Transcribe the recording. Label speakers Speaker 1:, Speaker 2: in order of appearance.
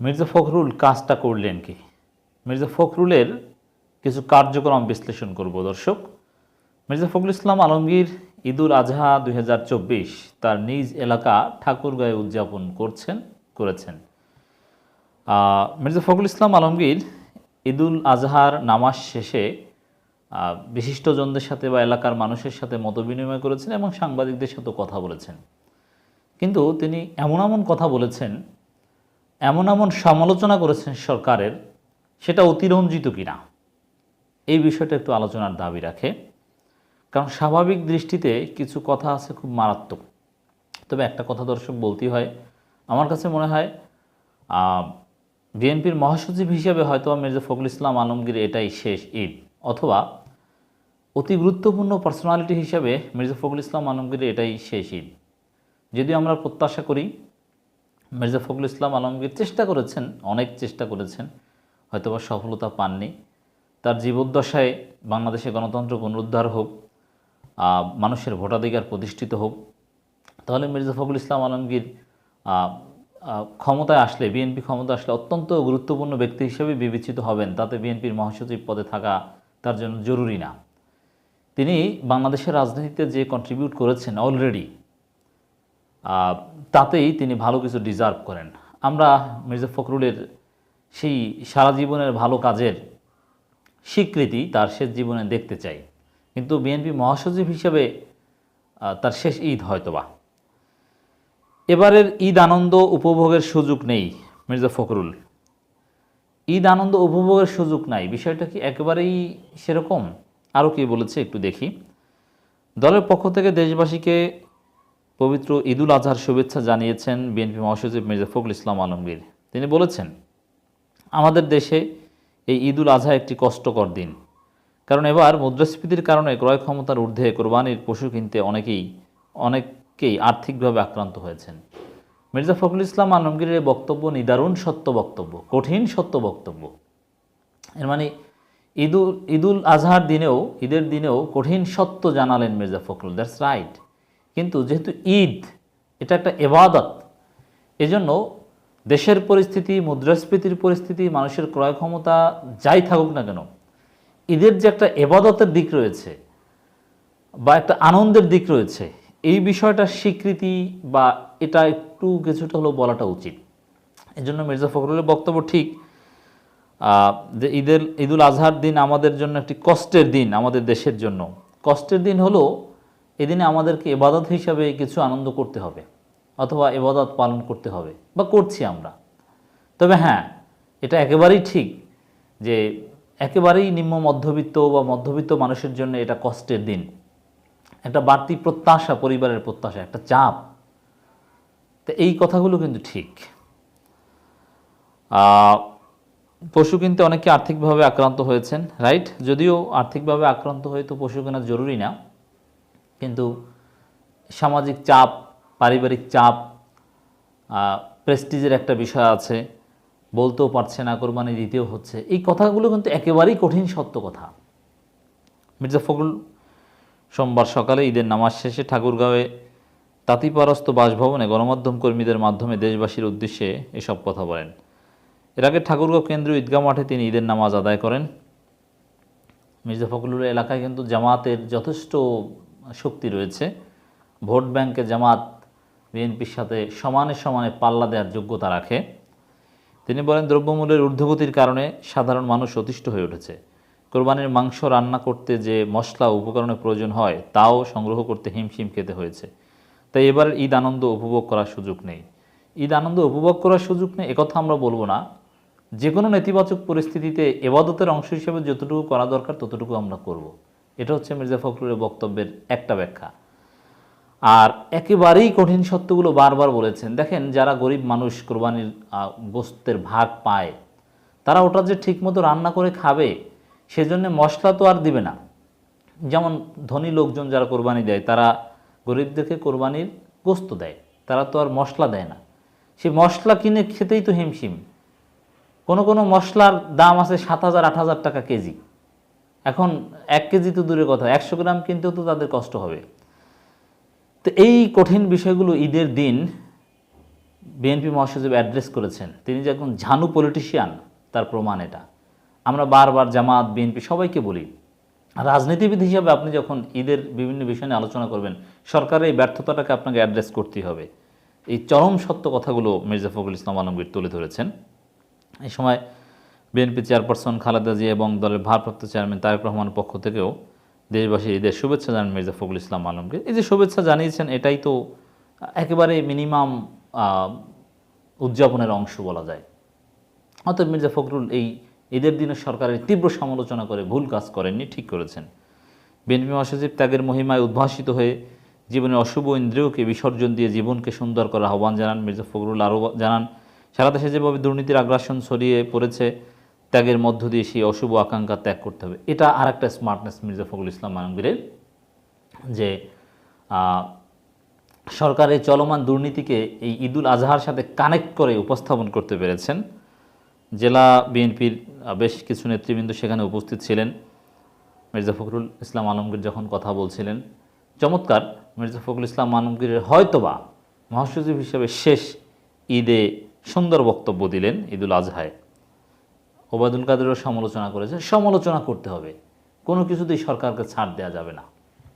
Speaker 1: মির্জা ফখরুল কাজটা করলেন কি? মির্জা ফখরুলের কিছু কার্যক্রম বিশ্লেষণ করব দর্শক। মির্জা ফখরুল ইসলাম আলমগীর ঈদুল আজহা দুই হাজার চব্বিশ তার নিজ এলাকা ঠাকুরগাঁয়ে উদযাপন করছেন, করেছেন। মির্জা ফখরুল ইসলাম আলমগীর ঈদুল আজহার নামাজ শেষে বিশিষ্টজনদের সাথে বা এলাকার মানুষের সাথে মতবিনিময় করেছেন এবং সাংবাদিকদের সাথে কথা বলেছেন। কিন্তু তিনি এমন এমন কথা বলেছেন এমন এমন সমালোচনা করেছেন সরকারের, সেটা অতিরঞ্জিত কিনা? এই বিষয়টা একটু আলোচনার দাবি রাখে। কারণ স্বাভাবিক দৃষ্টিতে কিছু কথা আছে খুব মারাত্মক। তবে একটা কথা দর্শক বলতেই হয়, আমার কাছে মনে হয় বিএনপির মহাসচিব হিসেবে হয়তো মির্জা ফখরুল ইসলাম আলমগীর এটাই শেষ ঈদ অথবা অতি গুরুত্বপূর্ণ পার্সোনালিটি হিসাবে মির্জা ফখরুল ইসলাম আলমগীর এটাই শেষ ঈদ যদি আমরা প্রত্যাশা করি মির্জা ফখরুল ইসলাম আলমগীর চেষ্টা করেছেন, অনেক চেষ্টা করেছেন, হয়তোবা সফলতা পাননি। তার জীবদ্দশায় বাংলাদেশে গণতন্ত্র পুনরুদ্ধার হোক মানুষের ভোটাধিকার প্রতিষ্ঠিত হোক, তাহলে মির্জা ফখরুল ইসলাম আলমগীর ক্ষমতায় আসলে, বিএনপি ক্ষমতা আসলে অত্যন্ত গুরুত্বপূর্ণ ব্যক্তি হিসেবে বিবেচিত হবেন, তাতে বিএনপির মহাসচিব পদে থাকা তার জন্য জরুরি না। তিনি বাংলাদেশের রাজনীতিতে যে কন্ট্রিবিউট করেছেন অলরেডি তাতেই তিনি ভালো কিছু ডিজার্ভ করেন। আমরা মির্জা ফখরুলের সেই সারা জীবনের ভালো কাজের স্বীকৃতি তার শেষ জীবনে দেখতে চাই। কিন্তু বিএনপি মহাসচিব হিসেবে তার শেষ ঈদ হয়তোবা। এবারের ঈদ আনন্দ উপভোগের সুযোগ নেই মির্জা ফখরুল। ঈদ আনন্দ উপভোগের সুযোগ নাই, বিষয়টা কি একেবারেই সেরকম? আরও কি বলেছে একটু দেখি। দলের পক্ষ থেকে দেশবাসীকে পবিত্র ঈদুল আজহার শুভেচ্ছা জানিয়েছেন বিএনপি মহাসচিব মির্জা ফখরুল ইসলাম আলমগীর। তিনি বলেছেন, আমাদের দেশে এই ঈদুল আজহা একটি কষ্টকর দিন। কারণ এবার মুদ্রাস্ফীতির কারণে ক্রয় ক্ষমতার ঊর্ধ্বে কোরবানির পশু কিনতে অনেকেই, অনেককেই আর্থিকভাবে আক্রান্ত হয়েছেন। মির্জা ফখরুল ইসলাম আলমগীরের বক্তব্য নিদারুণ সত্য বক্তব্য, কঠিন সত্য বক্তব্য। এর মানে ঈদুল ঈদুল আজহার দিনেও, ঈদের দিনেও কঠিন সত্য জানালেন মির্জা ফখরুল, দ্যাটস রাইট। কিন্তু যেহেতু ঈদ, এটা একটা এবাদত এজন্য দেশের পরিস্থিতি, মুদ্রাস্ফীতির পরিস্থিতি, মানুষের ক্রয় ক্ষমতা যাই থাকুক না কেন, ঈদের যে একটা এবাদতের দিক রয়েছে বা একটা আনন্দের দিক রয়েছে, এই বিষয়টার স্বীকৃতি বা এটা একটু কিছুটা হলেও বলাটা উচিত। এজন্য মির্জা ফখরুলের বক্তব্য ঠিক যে ঈদের, ঈদুল আজহার দিন আমাদের জন্য একটি কষ্টের দিন আমাদের দেশের জন্য। কষ্টের দিন হলো এদিনে আমাদেরকে এবাদত হিসাবে কিছু আনন্দ করতে হবে, অথবা এবাদত পালন করতে হবে, বা করছি আমরা। তবে হ্যাঁ এটা একেবারেই ঠিক যে একেবারেই নিম্ন মধ্যবিত্ত বা মধ্যবিত্ত মানুষের জন্য এটা কষ্টের দিন। একটা বাড়তি প্রত্যাশা, পরিবারের প্রত্যাশা, একটা চাপ। তো এই কথাগুলো কিন্তু ঠিক। পশু কিনতে অনেকে আর্থিকভাবে আক্রান্ত হয়েছেন, রাইট? যদিও আর্থিকভাবে আক্রান্ত হয়ে তো পশু কেনা জরুরি না। কিন্তু সামাজিক চাপ, পারিবারিক চাপ প্রেস্টিজের একটা বিষয় আছে, বলতেও পারছে না, কোরবানি দিতেও হচ্ছে। এই কথাগুলো কিন্তু একেবারেই কঠিন, সত্য কথা। মির্জা ফখরুল সোমবার সকালে ঈদের নামাজ শেষে ঠাকুরগাঁওয়ে তাঁতিপারস্থ বাসভবনে গণমাধ্যম কর্মীদের মাধ্যমে দেশবাসীর উদ্দেশ্যে এসব কথা বলেন। এর আগে ঠাকুরগাঁও কেন্দ্রীয় ঈদগাহ মাঠে তিনি ঈদের নামাজ আদায় করেন। মির্জা ফখরুলের এলাকায় কিন্তু জামাতের যথেষ্ট শক্তি রয়েছে। ভোট ব্যাংকে জামাত বিএনপির সাথে সমানে সমানে পাল্লা দেওয়ার যোগ্যতা রাখে। তিনি বলেন, দ্রব্যমূল্যের ঊর্ধ্বগতির কারণে সাধারণ মানুষ অতিষ্ঠ হয়ে উঠেছে। কোরবানির মাংস রান্না করতে যে মশলা উপকরণের প্রয়োজন হয়, তাও সংগ্রহ করতে হিমশিম খেতে হয়েছে। তাই এবার ঈদ আনন্দ উপভোগ করার সুযোগ নেই। ঈদ আনন্দ উপভোগ করার সুযোগ নেই, একথা আমরা বলব না। যে কোনো নেতিবাচক পরিস্থিতিতে এবাদতের অংশ হিসেবে যতটুকু করা দরকার, ততটুকু আমরা করব। এটা হচ্ছে মির্জা ফখরুলের বক্তব্যের একটা ব্যাখ্যা। আর একেবারেই কঠিন সত্যগুলো বারবার বলেছেন। দেখেন, যারা গরিব মানুষ কোরবানির গোস্তের ভাগ পায়, তারা ওটা যে ঠিকমতো রান্না করে খাবে, সেজন্য মশলা তো আর দিবে না। যেমন ধনী লোকজন যারা কোরবানি দেয়, তারা গরিবদেরকে কোরবানির গোস্ত দেয়, তারা তো আর মশলা দেয় না। সে মশলা কিনে খেতেই তো হিমশিম। কোনো কোনো মশলার দাম আছে সাত হাজার, আট হাজার টাকা কেজি। এখন এক কেজি তো দূরের কথা, একশো গ্রাম কিনতেও তো তাদের কষ্ট হবে। তো এই কঠিন বিষয়গুলো ঈদের দিন বিএনপি মহাসচিব অ্যাড্রেস করেছেন। তিনি যে একজন ঝানু পলিটিশিয়ান তার প্রমাণ এটা। আমরা বারবার জামাত বিএনপি সবাইকে বলি, রাজনীতিবিদ হিসাবে আপনি যখন ঈদের বিভিন্ন বিষয় নিয়ে আলোচনা করবেন, সরকারের এই ব্যর্থতাটাকে আপনাকে অ্যাড্রেস করতেই হবে। এই চরম সত্য কথাগুলো মির্জা ফখরুল ইসলাম আলমগীর তুলে ধরেছেন। এই সময় বিএনপি চেয়ারপারসন খালেদা জিয়া এবং দলের ভারপ্রাপ্ত চেয়ারম্যান তারেক রহমানের পক্ষ থেকেও দেশবাসী ঈদের শুভেচ্ছা জানান মির্জা ফখরুল ইসলাম আলমকে এই যে শুভেচ্ছা জানিয়েছেন, এটাই তো একেবারে মিনিমাম উদযাপনের অংশ বলা যায়। অতএব মির্জা ফখরুল এই ঈদের দিনে সরকারের তীব্র সমালোচনা করে ভুল কাজ করেননি, ঠিক করেছেন। বিএনপি মহাসচিব ত্যাগের মহিমায় উদ্ভাসিত হয়ে জীবনের অশুভ ইন্দ্রিয়কে বিসর্জন দিয়ে জীবনকে সুন্দর করার আহ্বান জানান মির্জা ফখরুল। আরও জানান, সারা দেশে যেভাবে দুর্নীতির আগ্রাসন ছড়িয়ে পড়েছে ত্যাগের মধ্য দিয়ে সেই অশুভ আকাঙ্ক্ষা ত্যাগ করতে হবে। এটা আর একটা স্মার্টনেস মির্জা ফখরুল ইসলাম আলমগীরের, যে সরকারের চলমান দুর্নীতিকে এই ঈদুল আজহার সাথে কানেক্ট করে উপস্থাপন করতে পেরেছেন। জেলা বিএনপির বেশ কিছু নেতৃবৃন্দ সেখানে উপস্থিত ছিলেন। মির্জা ফখরুল ইসলাম আলমগীর যখন কথা বলছিলেন, চমৎকার, মির্জা ফখরুল ইসলাম আলমগীরের হয়তোবা মহাসচিব হিসেবে শেষ ঈদে সুন্দর বক্তব্য দিলেন ঈদুল আজহায়। ওবায়দুল কাদেরও সমালোচনা করেছেন সমালোচনা করতে হবে। কোনো কিছুতেই সরকারকে ছাড় দেওয়া যাবে না।